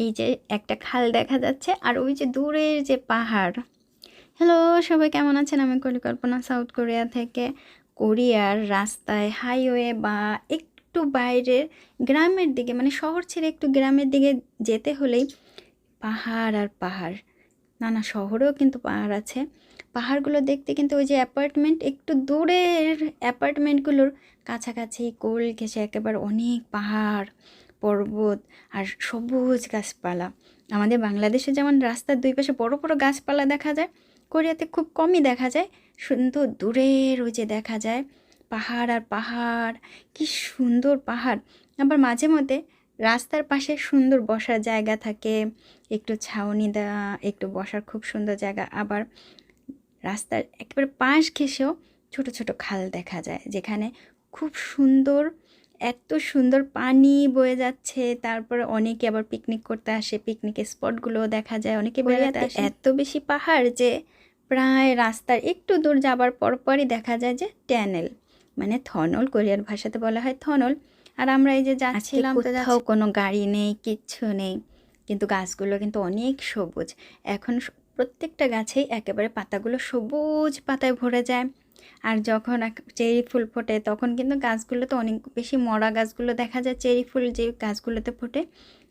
এই যে একটা খাল দেখা যাচ্ছে আর ওই যে দূরের যে পাহাড়। হ্যালো সবাই কেমন আছেন? আমি কলিকল্পনা সাউথ কোরিয়া থেকে কোরিয়ার রাস্তায় হাইওয়ে বা একটু বাইরের গ্রামের দিকে মানে শহর ছেড়ে একটু গ্রামের দিকে যেতে হলেই পাহাড় আর পাহাড়। না না শহরেও কিন্তু পাহাড় আছে। পাহাড়গুলো দেখতে কিন্তু ওই যে অ্যাপার্টমেন্ট একটু দূরের অ্যাপার্টমেন্টগুলোর কাছাকাছি, কোল ঘেঁষে একেবারে অনেক পাহাড়। পর্বত আর সবুজ গাছপালা। আমাদের বাংলাদেশে যেমন রাস্তার দুই পাশে বড় বড় গাছপালা দেখা যায়, কোরিয়াতে খুব কমই দেখা যায়। সুন্দর দূরের ওই যে দেখা যায়, পাহাড় আর পাহাড়, কি সুন্দর পাহাড়। আবার মাঝে মধ্যে রাস্তার পাশে সুন্দর বসার জায়গা থাকে, একটু ছাউনি দেওয়া একটু বসার খুব সুন্দর জায়গা। আবার রাস্তার একেবারে পাশ ঘেঁষেও ছোট ছোট খাল দেখা যায়, যেখানে খুব সুন্দর এত সুন্দর পানি বয়ে যাচ্ছে তারপরে অনেকে আবার পিকনিক করতে আসে পিকনিকের স্পটগুলোও দেখা যায় অনেকে বেড়াতে আসে। এত বেশি পাহাড় যে প্রায় রাস্তার একটু দূর যাবার পরপরই দেখা যায় যে ট্যানেল মানে থনল কোরিয়ার ভাষাতে বলা হয় থনল। আর আমরা এই যে যাচ্ছিলাম কোথাও কোনো গাড়ি নেই কিচ্ছু নেই কিন্তু গাছগুলো কিন্তু অনেক সবুজ। এখন প্রত্যেকটা গাছেই একেবারে পাতাগুলো সবুজ পাতায় ভরে যায়। আর যখন চেরি ফুল ফোটে, তখন কিন্তু গাছগুলোতে অনেক বেশি মরা গাছগুলো দেখা যায়, চেরি ফুল যে গাছগুলোতে ফোটে।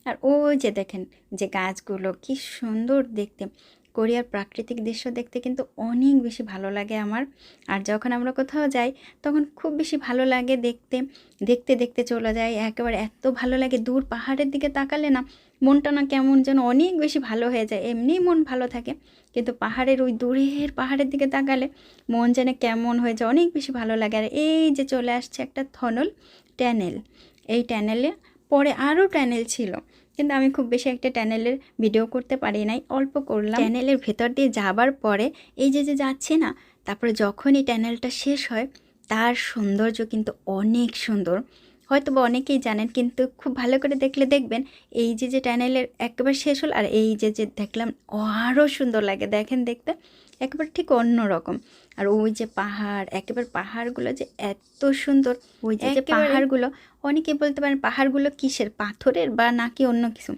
আর ওই যে দেখেন, যে গাছগুলো কি সুন্দর দেখতে। কোরিয়ার প্রাকৃতিক দৃশ্য দেখতে কিন্তু অনেক বেশি ভালো লাগে আমার। আর যখন আমরা কোথাও যাই, তখন খুব বেশি ভালো লাগে দেখতে। দেখতে দেখতে চলে যায় একেবারে এত ভালো লাগে। দূর পাহাড়ের দিকে তাকালে না মনটা না কেমন যেন অনেক বেশি ভালো হয়ে যায়, এমনিই মন ভালো থাকে। কিন্তু পাহাড়ের ওই দূরের পাহাড়ের দিকে তাকালে মন যেন কেমন হয়ে যায়, অনেক বেশি ভালো লাগে। আর এই যে চলে আসছে একটা থনল ট্যানেল, এই ট্যানেলে পরে আরও ট্যানেল ছিল। কিন্তু আমি খুব বেশি একটা ট্যানেলের ভিডিও করতে পারি নাই, অল্প করলাম। ট্যানেলের ভেতর দিয়ে যাবার পরে এই যে যে যাচ্ছে না, তারপরে যখন এই ট্যানেলটা শেষ হয়, তার সৌন্দর্য কিন্তু অনেক সুন্দর। হয়তো বা অনেকেই জানেন কিন্তু খুব ভালো করে দেখলে দেখবেন এই যে যে টানেলের একেবারে শেষ হল আর এই যে যে দেখলাম আরও সুন্দর লাগে। দেখেন দেখতে একেবারে ঠিক অন্য রকম। আর ওই যে পাহাড় একেবারে পাহাড়গুলো যে এত সুন্দর। ওই যে যে পাহাড়গুলো অনেকে বলতে পারেন পাহাড়গুলো কিসের? পাথরের বা নাকি অন্য কিছু?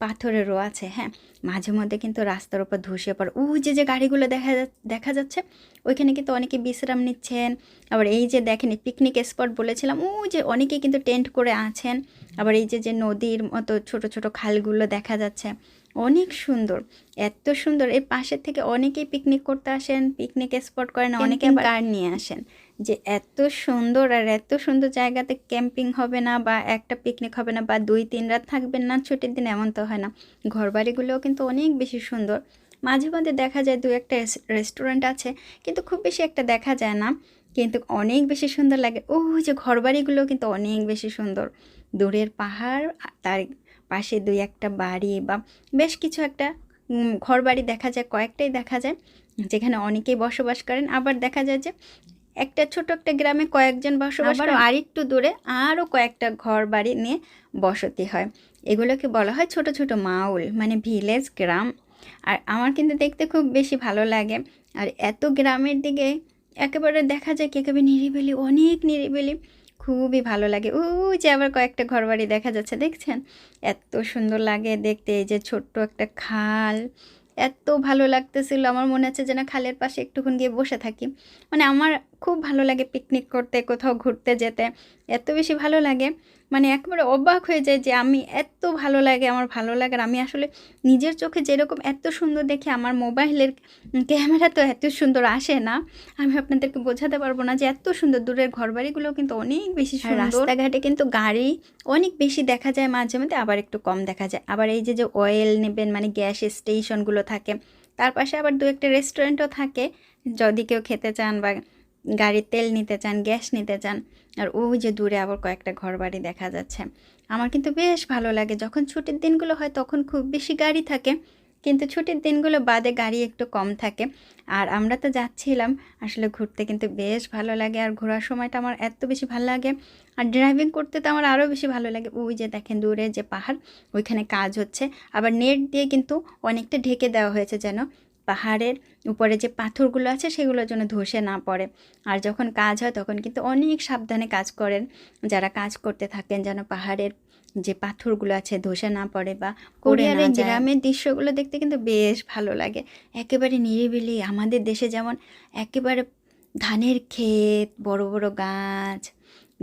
পাথরেরও আছে হ্যাঁ? মাঝে মধ্যে কিন্তু রাস্তার উপর ধসে পড়ে। ওই যে যে গাড়িগুলো দেখা দেখা যাচ্ছে ওইখানে কিন্তু অনেকে বিশ্রাম নিচ্ছেন। আবার এই যে দেখেন পিকনিক স্পট বলেছিলাম ওই যে অনেকে কিন্তু টেন্ট করে আছেন। আবার এই যে যে নদীর মতো ছোট ছোট খালগুলো দেখা যাচ্ছে। অনেক সুন্দর এত সুন্দর। এর পাশের থেকে অনেকেই পিকনিক করতে আসেন পিকনিক স্পট করেন অনেকে কার নিয়ে আসেন। যে এত সুন্দর আর এত সুন্দর জায়গাতে ক্যাম্পিং হবে না বা একটা পিকনিক হবে না বা দুই তিন রাত থাকবেন না, ছুটির দিন এমন তো হয় না। ঘরবাড়িগুলোও কিন্তু অনেক বেশি সুন্দর। মাঝে মধ্যে দেখা যায় দু একটা রেস্টুরেন্ট আছে, কিন্তু খুব বেশি একটা দেখা যায় না। কিন্তু অনেক বেশি সুন্দর লাগে। ও যে ঘরবাড়িগুলো কিন্তু অনেক বেশি সুন্দর। দূরের পাহাড় তার পাশে দুই একটা বাড়ি বা বেশ কিছু একটা ঘরবাড়ি দেখা যায়, কয়েকটাই দেখা যায়, যেখানে অনেকেই বসবাস করেন। আবার দেখা যায় যে একটা ছোট একটা গ্রামে কয়েকজন বসবাস আবার করেন আরেকটু দূরে আরও কয়েকটা ঘর বাড়ি নিয়ে বসতি হয়। এগুলোকে বলা হয় ছোট ছোট মাউল মানে ভিলেজ গ্রাম। আর আমার কিন্তু দেখতে খুব বেশি ভালো লাগে। আর এত গ্রামের দিকে একেবারে দেখা যায় কি একেবারে নিরিবিলি অনেক নিরিবিলি। খুবই ভালো লাগে। ওই যে আবার কয়েকটা ঘরবাড়ি দেখা যাচ্ছে দেখছেন? এত সুন্দর লাগে দেখতে এই যে ছোট্ট একটা খাল। এত ভালো লাগতেছিল আমার মনে হচ্ছে যেন খালের পাশে একটুক্ষণ গিয়ে বসে থাকি। মানে আমার খুব ভালো লাগে পিকনিক করতে কোথাও ঘুরতে যেতে। এত বেশি ভালো লাগে। মানে একবারে অবাক হয়ে যায় যে আমি এত ভালো লাগে আমার ভালো লাগে আর আমি আসলে নিজের চোখে যেরকম এত সুন্দর দেখে আমার মোবাইলের ক্যামেরা তো এত সুন্দর আসে না। আমি আপনাদেরকে বোঝাতে পারব না যে এত সুন্দর দূরের ঘরবাড়িগুলো কিন্তু অনেক বেশি সুন্দর। রাস্তাঘাটে কিন্তু গাড়ি অনেক বেশি দেখা যায় মাঝে মধ্যে আবার একটু কম দেখা যায়। আবার এই যে যে অয়েল নেবেন মানে গ্যাস স্টেশনগুলো থাকে তার পাশে আবার দু একটা রেস্টুরেন্টও থাকে। যদি কেউ খেতে চান বা গাড়ির তেল নিতে চান, গ্যাস নিতে চান, আর ওই যে দূরে আবার কয়েকটা ঘরবাড়ি দেখা যাচ্ছে। আমার কিন্তু বেশ ভালো লাগে। যখন ছুটির দিনগুলো হয় তখন খুব বেশি গাড়ি থাকে, কিন্তু ছুটির দিনগুলো বাদে গাড়ি একটু কম থাকে। আর আমরা তো যাচ্ছিলাম, আসলে ঘুরতে কিন্তু বেশ ভালো লাগে, আর ঘোরার সময়টা আমার এত বেশি ভালো লাগে। আর ড্রাইভিং করতে তো আমার আরও বেশি ভালো লাগে। ওই যে দেখেন দূরে যে পাহাড়, ওইখানে কাজ হচ্ছে। আবার নেট দিয়ে কিন্তু অনেকটা ঢেকে দেওয়া হয়েছে যেন। পাহাড়ের উপরে যে পাথরগুলো আছে সেগুলো যেন ধসে না পড়ে। আর যখন কাজ হয় তখন কিন্তু অনেক সাবধানে কাজ করেন। যারা কাজ করতে থাকেন যেন পাহাড়ের যে পাথরগুলো আছে ধসে না পড়ে বা কোরিয়ার। গ্রামের দৃশ্যগুলো দেখতে কিন্তু বেশ ভালো লাগে। একেবারে নিরিবিলি আমাদের দেশে যেমন একেবারে ধানের ক্ষেত বড় বড় গাছ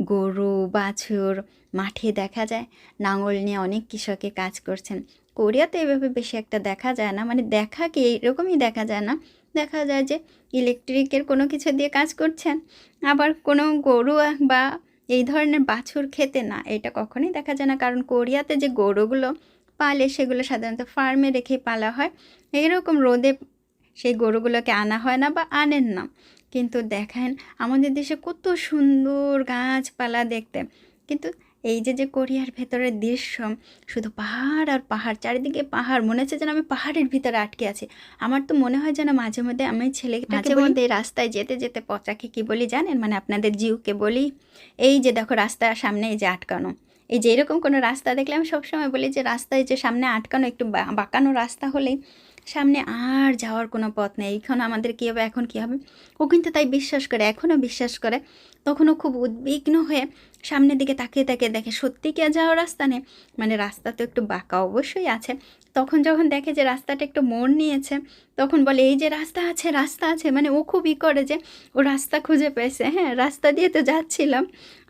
গরু বাছুর মাঠে দেখা যায়। নাঙল নিয়ে অনেক কৃষকে কাজ করছেন। কোরিয়াতে এভাবে বেশি একটা দেখা যায় না। মানে দেখা কি এরকমই দেখা যায় না। দেখা যায় যে ইলেকট্রিকের কোনো কিছু দিয়ে কাজ করছেন, আবার কোনো গরু বা এই ধরনের বাছুর খেতে না, এটা কখনোই দেখা যায় না। কারণ কোরিয়াতে যে গরুগুলো পালে, সেগুলো সাধারণত ফার্মে রেখে পালা হয়। এরকম রোদে সেই গরুগুলোকে আনা হয় না বা আনেন না। কিন্তু দেখেন, আমাদের দেশে কত সুন্দর গাছপালা দেখতে। কিন্তু এই যে যে কোরিয়ার ভেতরের দৃশ্য শুধু পাহাড় আর পাহাড় চারিদিকে পাহাড় মনে হচ্ছে যেন আমি পাহাড়ের ভিতরে আটকে আছি। আমার তো মনে হয় যেন মাঝে মধ্যে আমি ছেলে মাঝে মধ্যে রাস্তায় যেতে যেতে পচাকে কি বলি জানেন? মানে আপনাদের জিউকে বলি। এই যে দেখো রাস্তার সামনে এই যে আটকানো। এই যে এরকম কোনো রাস্তা দেখলে আমি সবসময় বলি যে রাস্তায় যে সামনে আটকানো একটু বাঁকানো রাস্তা হলেই সামনে আর যাওয়ার কোনো পথ নেই। এখন আমাদের কী হবে? এখন কী হবে? ও কিন্তু তাই বিশ্বাস করে, এখনও বিশ্বাস করে। তখনও খুব উদ্বিগ্ন হয়ে সামনের দিকে তাকিয়ে তাকিয়ে দেখে, সত্যি কি যাওয়ার রাস্তা নেই? মানে রাস্তা তো একটু বাঁকা অবশ্যই আছে। তখন যখন দেখে যে রাস্তাটা একটু মোড় নিয়েছে তখন বলে এই যে রাস্তা আছে রাস্তা আছে। মানে ও খুব ই করে যে ও রাস্তা খুঁজে পেয়েছে। হ্যাঁ রাস্তা দিয়ে তো যাচ্ছিলাম।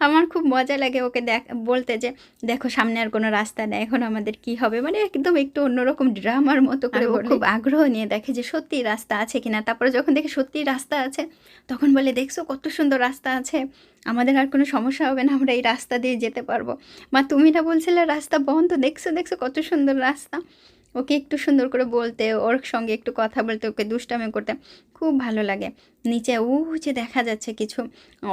আমার খুব মজা লাগে ওকে দেখ বলতে যে দেখো সামনে আর কোনো রাস্তা নেই। এখন আমাদের কি হবে? মানে একদম একটু অন্যরকম ড্রামার মতো করে ও খুব আগ্রহ নিয়ে দেখে যে সত্যি রাস্তা আছে কিনা? তারপরে যখন দেখে সত্যি রাস্তা আছে তখন বলে দেখছ কত সুন্দর রাস্তা আছে? আমাদের আর কোনো সমস্যা হবে না আমরা এই রাস্তা দিয়ে যেতে পারব। মা তুমি না বলছিলে রাস্তা বন্ধ? দেখছ দেখছ কত সুন্দর রাস্তা? ওকে একটু সুন্দর করে বলতে, ওর সঙ্গে একটু কথা বলতে, ওকে দুষ্টামি করতে খুব ভালো লাগে। নিচে ও যে দেখা যাচ্ছে কিছু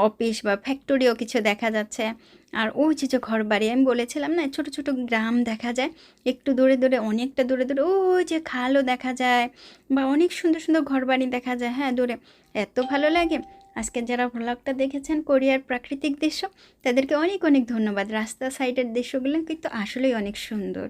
অফিস বা ফ্যাক্টরিও কিছু দেখা যাচ্ছে। আর ও যে যে ঘর বাড়ি আমি বলেছিলাম না, ছোট ছোট গ্রাম দেখা যায়, একটু দূরে দূরে, অনেকটা দূরে দূরে ও যে খালও দেখা যায় বা অনেক সুন্দর সুন্দর ঘর বাড়ি দেখা যায়। হ্যাঁ দূরে। এত ভালো লাগে। আজকে যারা ভ্লগটা দেখেছেন, কোরিয়ার প্রাকৃতিক দৃশ্য, তাদেরকে অনেক অনেক ধন্যবাদ। রাস্তা সাইডের দৃশ্যগুলো কিন্তু আসলেই অনেক সুন্দর।